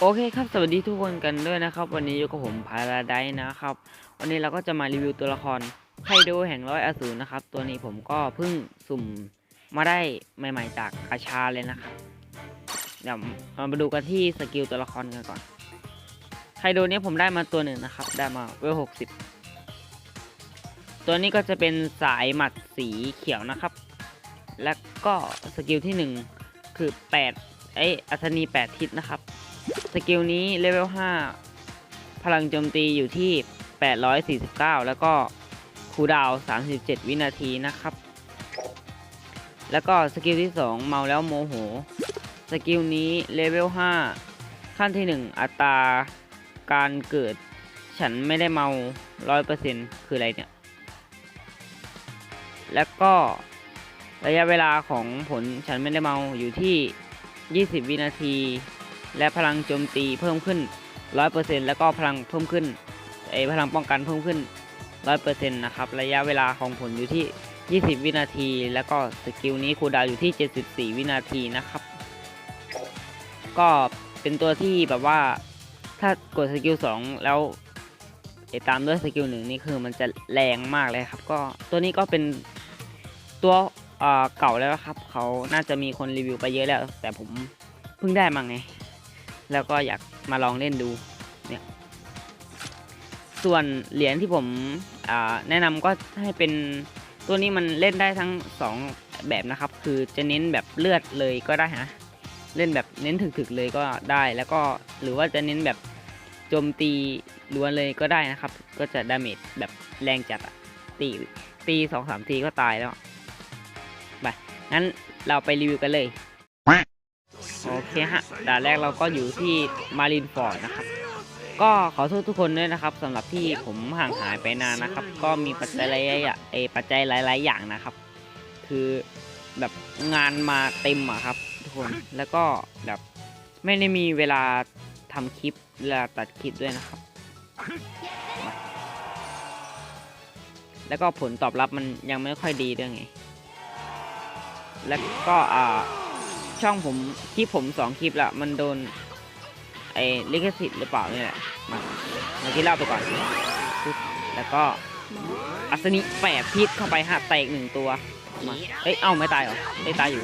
โอเคครับ สวัสดีทุกคนกันด้วยนะครับ วันนี้อยู่กับผมพาราไดนะครับ วันนี้เราก็จะมารีวิวตัวละครไคโดแห่งร้อยอสูรนะครับ ตัวนี้ผมก็เพิ่งสุ่มมาได้ใหม่ ๆ จากอาชาเลยนะครับ เดี๋ยวมาดูกันที่สกิลตัวละครกันก่อนไคโดนี้ผมได้มาตัวหนึ่งนะครับ ได้มาเวลหกสิบตัวนี้ก็จะเป็นสายหมัดสีเขียวนะครับ แล้วก็สกิลที่หนึ่งคือแปดไออัศนีแปดทิศนะครับ กิลนี้เลเวล 5 พลังโจมตีอยู่ที่ 849 แล้วก็คูดาว 37 วินาทีนะครับ แล้วก็สกิลที่ 2 เมาแล้วโมโห สกิลนี้เลเวล 5 ขั้นที่ 1 อัตราการเกิด ฉันไม่ได้เมา 100%คืออะไรเนี่ย แล้วก็ระยะเวลาของผลฉันไม่ได้เมาอยู่ที่ 20 วินาที และพลังโจมตีเพิ่มขึ้น 100%แล้วก็พลังเพิ่มขึ้นไอพลังป้องกันเพิ่มขึ้น 100%นะครับ ระยะเวลาของผลอยู่ที่ 20 วินาที แล้วก็สกิลนี้คูลดาวอยู่ที่ 74 วินาทีนะครับ ก็เป็นตัวที่แบบว่าถ้ากดสกิล2แล้วไอตามด้วยสกิลหนึ่งนี่คือมันจะแรงมากเลยครับ ก็ตัวนี้ก็เป็นตัวเอ่อเก่าแล้วครับ เขาน่าจะมีคนรีวิวไปเยอะแล้ว แต่ผมเพิ่งได้มาไง แล้วก็อยากมาลองเล่นดูเนี่ยส่วนเหรียญที่ผมแนะนำก็ให้เป็นตัวนี้มันเล่นได้ทั้งสองแบบนะครับ คือจะเน้นแบบเลือดเลยก็ได้ฮะเล่นแบบเน้นถึกๆเลยก็ได้แล้วก็หรือว่าจะเน้นแบบโจมตีล้วนเลยก็ได้นะครับ ก็จะดาเมจแบบแรงจัดตีตีสองสามทีก็ตายแล้วไปงั้นเราไปรีวิวกันเลย ฮะด่านแรกเราก็อยู่ที่มารินฟอร์ดนะครับ ก็ขอโทษทุกคนด้วยนะครับสำหรับที่ผมห่างหายไปนานนะครับ ก็มีปัจจัยหลายอย่างเอปัจจัยหลาย ๆ อย่างนะครับ คือแบบงานมาเต็มอะครับ ทุกคนแล้วก็แบบไม่ได้มีเวลาทำคลิปเวลาตัดคลิปด้วยนะครับ แล้วก็ผลตอบรับมันยังไม่ค่อยดีด้วยไง แล้วก็อ่า ช่องผมคลิปผมสองคลิปละมันโดน ไอ้ลิขสิทธิ์หรือเปล่าเนี่ยแหละมาเมื่อกี้เล่าไปก่อน แล้วก็อัศนีแปดพิษเข้าไปฮะแตกหนึ่งตัวมาเอ้ยเอ้าไม่ตายเหรอไม่ตายอยู่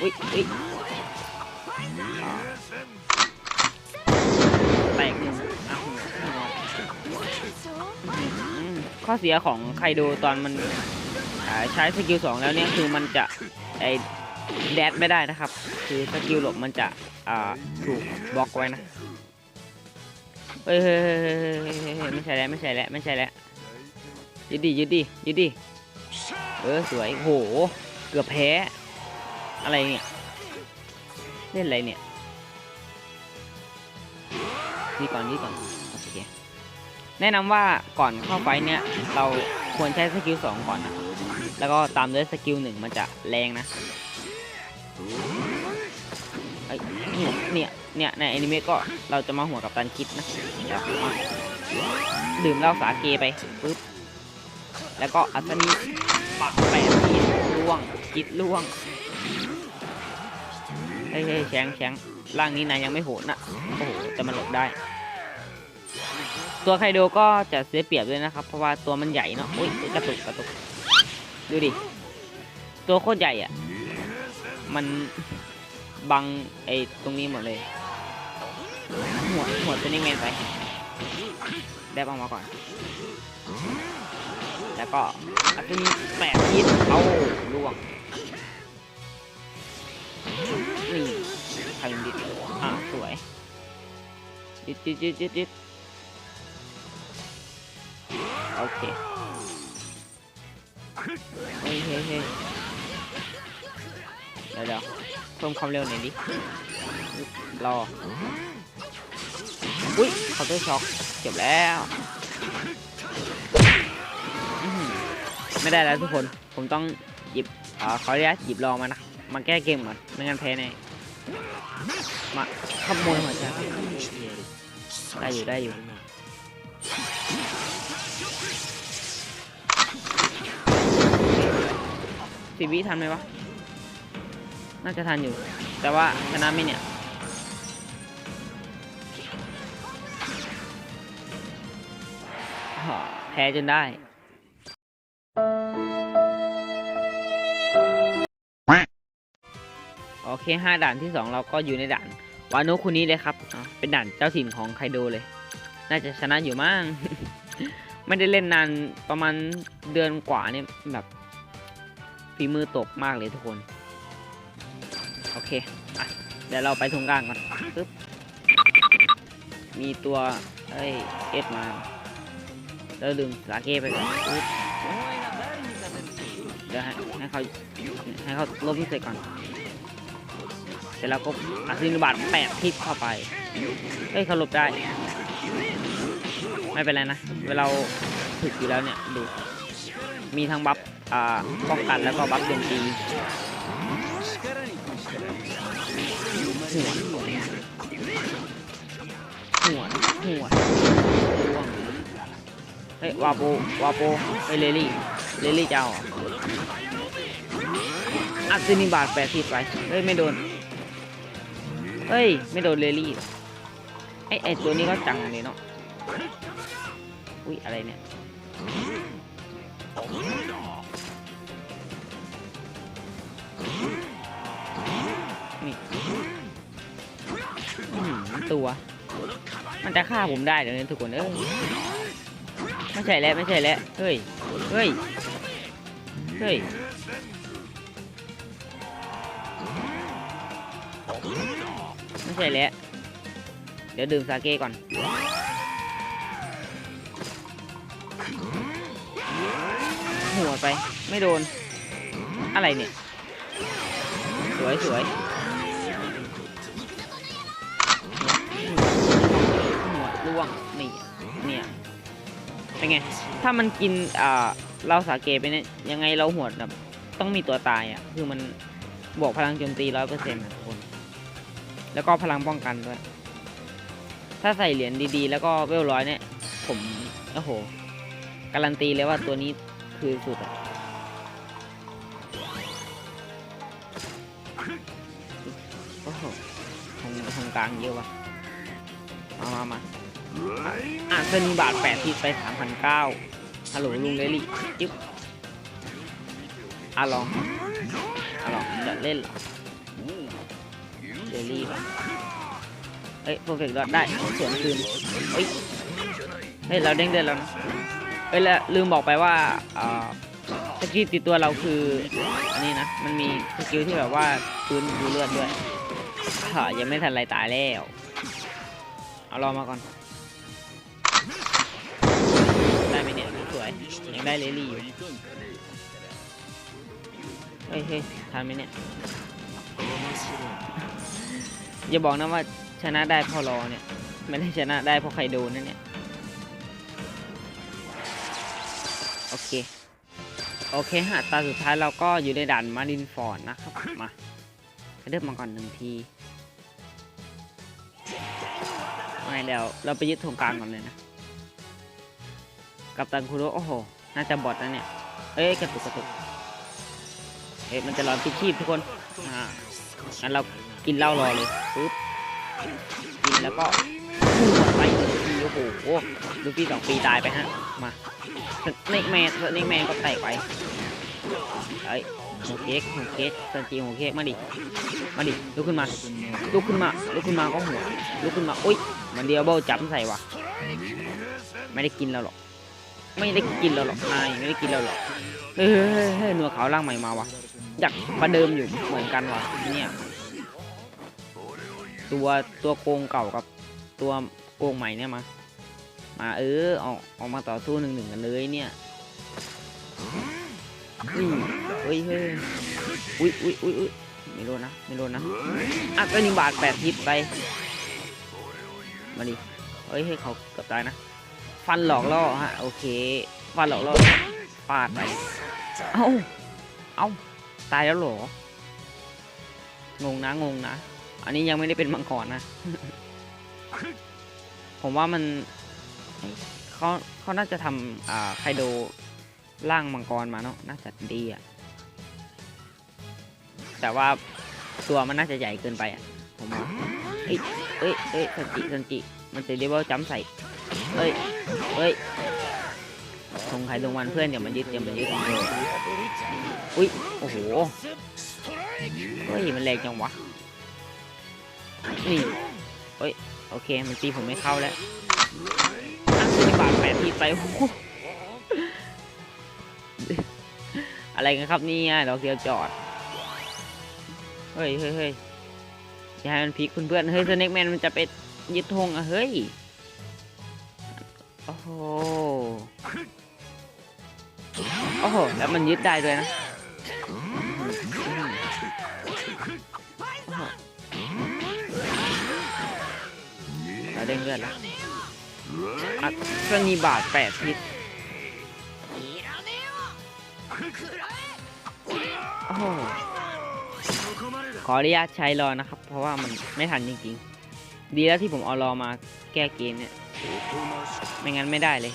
อุ้ยอุ้ยแตกหนึ่งอะอืมข้อเสียของไคโดตอนมันใช้สกิลสองแล้วเนี่ยคือมันจะไอ แดดไม่ได้นะครับ คือสกิลหลบมันจะอ่าถูกบล็อกไว้นะเฮ้ยเฮ้ยเฮ้ยไม่ใช่แล้วไม่ใช่แล้วไม่ใช่แล้วยึดดิยึดดิยึดดิเออสวยโหเกือบแพ้ อะไรเนี่ยเล่นอะไรเนี่ยนี่ก่อนนี่ก่อนโอเคแนะนำว่าก่อนเข้าไฟเนี่ยเราควรใช้สกิลสองก่อนนะแล้วก็ตามด้วยสกิลหนึ่งมันจะแรงนะ ไอ้เนี่ยเนี่ยเนี่ยในอนิเมะก็เราจะมาหัวกับตันคิดนะเดี๋ยวมาดื่มเหล้าสาเกไปปึ๊บแล้วก็อัศนีปักแปดล่วงคิดล่วงเฮ้ยเฮ้ยแชงแชงร่างนี้นายยังไม่โหดนะโอ้โหแต่มันหลบได้ ตัวไคโดก็จะเสียเปรียบด้วยนะครับ เพราะว่าตัวมันใหญ่เนาะอุ้ยกระตุกกระตุกดูดิตัวโคตรใหญ่อะ มันบังไอ้ตรงนี้หมดเลย หัวหัวตัวนี้เมนไปแดบออกมาก่อน แล้วก็อันนี้แปดยิดเอาล่วงนี่ใครดิดอะสวยยิดยิดยิดยิดยิดโอเคเฮ้ยเฮ้ยเฮ้ย ดี๋ยวเดี๋ยวเพิ่มความเร็วหน่อยดิรออุ้ยเคาน์เตอร์ช็อคเก็บแล้วไม่ได้แล้วทุกคนผมต้องหยิบอ่าขออนุญาตหยิบลองมานะมาแก้เกมก่อนไม่งั้นแพ้แน่มาขโมยหัวใจได้อยู่ได้อยู่สิบวิทันไหมวะ น่าจะทันอยู่ แต่ว่าชนะไม่เนี่ยแพ้จนได้โอเคห้าด่านที่สองเราก็อยู่ในด่านวานุคุนี้เลยครับ เป็นด่านเจ้าถิ่นของไคโดเลย น่าจะชนะอยู่มั้ง ไม่ได้เล่นนานประมาณเดือนกว่าเนี่ยแบบฝีมือตกมากเลยทุกคน อเคเดี๋ยวเราไปตรงกลางก่อนปึ๊บมีตัวเอ้ยเอสมาแล้วลืมสาเก้ไปก่อนปึ๊บเดี๋ยวให้ให้เขาให้เขาล้มเสร็จก่อนเสร็จแล้วก็อัศนิบาตแปดทิศเข้าไปเฮ้ยเขาหลบได้ ไม่เป็นไรนะ เวลาเราถึกอยู่แล้วเนี่ย ดู มีทั้งบัฟ อ่า ป้องกันแล้วก็บัฟโจมตี หัวหัวหัวหัวร่วงเฮ้ยวาโปวาโปเฮ้ยเลลี่เลลี่จะเอาอัศนิบาตแปดทิศไปเฮ้ยไม่โดนเฮ้ยไม่โดนเลลี่ไอไอตัวนี้ก็จังเลยเนาะอุ้ยอะไรเนี่ย ตัว มันจะฆ่าผมได้เดี๋ยวนี้ทุกคนเอ้ยไม่ใช่แล้วไม่ใช่แล้วเฮ้ยเฮ้ยเฮ้ยไม่ใช่แล้วเดี๋ยวดื่มสาเกก่อนหัวไปไม่โดนอะไรเนี่ย สวยสวย หัวร่วงนี่เนี่ยเป็นไง ถ้ามันกินอ่าเราสาเกไปเนี่ยยังไงเราหัวดแบบต้องมีตัวตายอะ คือมันบวกพลังโจมตีร้อยเปอร์เซ็นต์นะทุกคน แล้วก็พลังป้องกันด้วย ถ้าใส่เหรียญดีๆ แล้วก็เวลร้อยเนี่ย ผมโอ้โห การันตีเลยว่าตัวนี้คือสุดอะโอ้โหทางทางกลางเยอะวะมามามา อะเส้นนี้บาทแปดทิศไปสามพันเก้าฮัลโหลลุงเลลี่จิ๊บอะลองอะลองจะเล่นหรอเลลี่วะเอ้ยเพอร์เฟกต์ดอทได้สวนคืนเฮ้ยเฮ้ยเราเด้งเดินแล้วนะเอ้ยแล้วลืมบอกไปว่าอ่าสกิลติดตัวเราคืออันนี้นะมันมีสกิลที่แบบว่าฟื้นดูเลือดด้วยยังไม่ทันไรตายแล้ว เอารอมาก่อน ยังได้เลลี่อยู่เฮ้ยเฮ้ยทันไหมเนี่ยอย่าบอกนะว่าชนะได้เพอรอเนี่ย ไม่ได้ชนะได้เพราะใครโดนนั่นเนี่ยโอเค โอเคฮะตาสุดท้ายเราก็อยู่ในด่านมารินฟอร์ดนะครับ มากระเดิบมาก่อนหนึ่งทีไม่เดี๋ยวเราไปยึดธงกลางก่อนเลยนะ กับตันคูโรโอ้โห น่าจะบอดนะเนี่ย เอ้ยกระตุกกระตุก เอ้ยมันจะร้อนพิชีพทุกคน อ่างั้นเรากินเหล้ารอเลยปึ๊บ กินแล้วก็ไปทีโอ้โหลูฟี่สองปีตายไปฮะ มาสเนกแมนสเนกแมนก็แตกไปเอ้ยหัวเค้กหัวเค้กสันจีหัวเค้กมาดิ มาดิ ลุกขึ้นมา ลุกขึ้นมา ลุกขึ้นมาก็หัว ลุกขึ้นมา อุ้ย มันเดียวเบิลจับใส่ว่ะ ไม่ได้กินเราหรอก ไม่ได้กินเราหรอกนายไม่ได้กินเราหรอกเฮ้ยเฮ้ยหนัวขาวร่างใหม่มาวะอยากประเดิมอยู่เหมือนกันวะเนี่ยตัวตัวโกงเก่ากับตัวโกงใหม่เนี่ยมา มาเออออกออกมาต่อสู้หนึ่งหนึ่งกันเลยเนี่ยอืมเฮ้ยเฮ้ยอุ้ยอุ้ยอุ้ยอุ้ยไม่โดนนะไม่โดนนะอะก็หนึ่งบาทแปดทิปไปมาดิเฮ้ยให้เขาเกือบตายนะ ฟันหลอกล่อฮะโอเค ฟันหลอกล่อปาดไปเอ้าเอ้าตายแล้วหรองงนะงงนะ อันนี้ยังไม่ได้เป็นมังกรนะ ผมว่ามันเขาเขาน่าจะทำอ่าไคโดร่างมังกรมาเนาะน่าจะดีอะแต่ว่าตัวมันน่าจะใหญ่เกินไปอะผมว่าเอ้ยเอ้ยเอ้ยสันจิสันจิมันจะเรียกว่าจัมป์ใส่เอ้ย เอ้ยทงใครทงมันเพื่อนอย่ามายึดอย่ามายึดอุ้ยโอ้โหเฮ้ยมันแรงจังวะนี่เฮ้ยโอเคมันตีผมไม่เข้าแล้วอะมีบาดแผลที่ไปโอ้อะไรกันครับนี่ยดอกเดียวจอดเฮ้ยเฮ้ยเฮ้ยจะให้มันพลิกเพื่อนเฮ้ยสเน็กแมนมันจะไปยึดธงอะเฮ้ย โอ้โหโอ้โห แล้วมันยึดได้ด้วยนะอืมโอ้โหเราเด้งเลือดแล้วอะเครื่องนีบาดแปดพิษโอ้โหขออนุญาตใช้รอนะครับ เพราะว่ามันไม่ทันจริงๆ ดีแล้วที่ผมเอารอมาแก้เกมเนี่ย ไม่งั้นไม่ได้เลย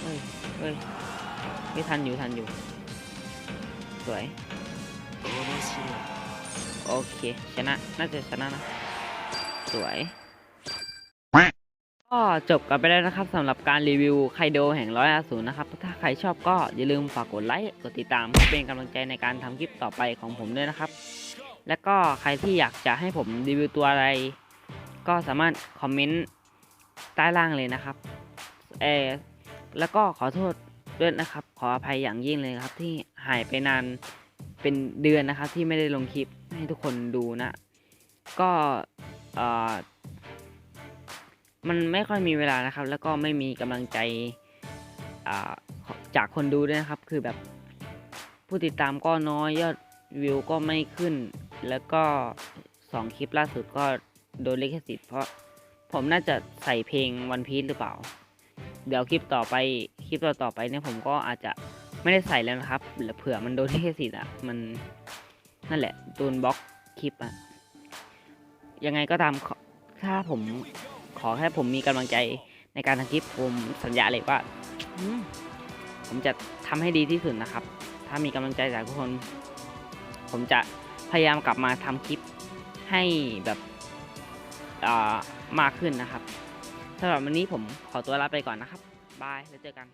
เฮ้ยเฮ้ยไม่ทันอยู่ทันอยู่ สวย โอเค ชนะ น่าจะชนะนะ สวยก็จบกันไปแล้วนะครับสำหรับการรีวิวไคโดแห่งร้อยอาสูรนะครับ ถ้าใครชอบก็อย่าลืมฝากกดไลค์กดติดตามเพื่อเป็นกำลังใจในการทำคลิปต่อไปของผมด้วยนะครับ และก็ใครที่อยากจะให้ผมรีวิวตัวอะไร ก็สามารถคอมเมนต์ใต้ล่างเลยนะครับเออแล้วก็ขอโทษด้วยนะครับ ขออภัยอย่างยิ่งเลยครับ ที่หายไปนานเป็นเดือนนะครับ ที่ไม่ได้ลงคลิปให้ทุกคนดูนะ ก็เออมันไม่ค่อยมีเวลานะครับ แล้วก็ไม่มีกำลังใจาจากคนดูด้วยนะครับ คือแบบผู้ติดตามก็น้อยยอดวิวก็ไม่ขึ้น แล้วก็สองคลิปล่าสุดก็ โดนลิขสิทธิ์เพราะผมน่าจะใส่เพลงวันพี e หรือเปล่า เดี๋ยวคลิปต่อไปคลิปต่อต่อไปเนี่ยผมก็อาจจะไม่ได้ใส่แล้วนะครับเผื่อมันโดนลิขสิทธิ์อะมันนั่นแหละโดนบล็อกคลิปอะยังไงก็ตามขอถ้าผมขอแค่ผมมีกำลังใจในการทำคลิปผมสัญญาเลยว่าผมจะทำให้ดีที่สุดนะครับ ถ้ามีกำลังใจจากทุกคน ผมจะพยายามกลับมาทำคลิปให้แบบ มากขึ้นนะครับสำหรับวันนี้ผมขอตัวลาไปก่อนนะครับบายแล้วเจอกัน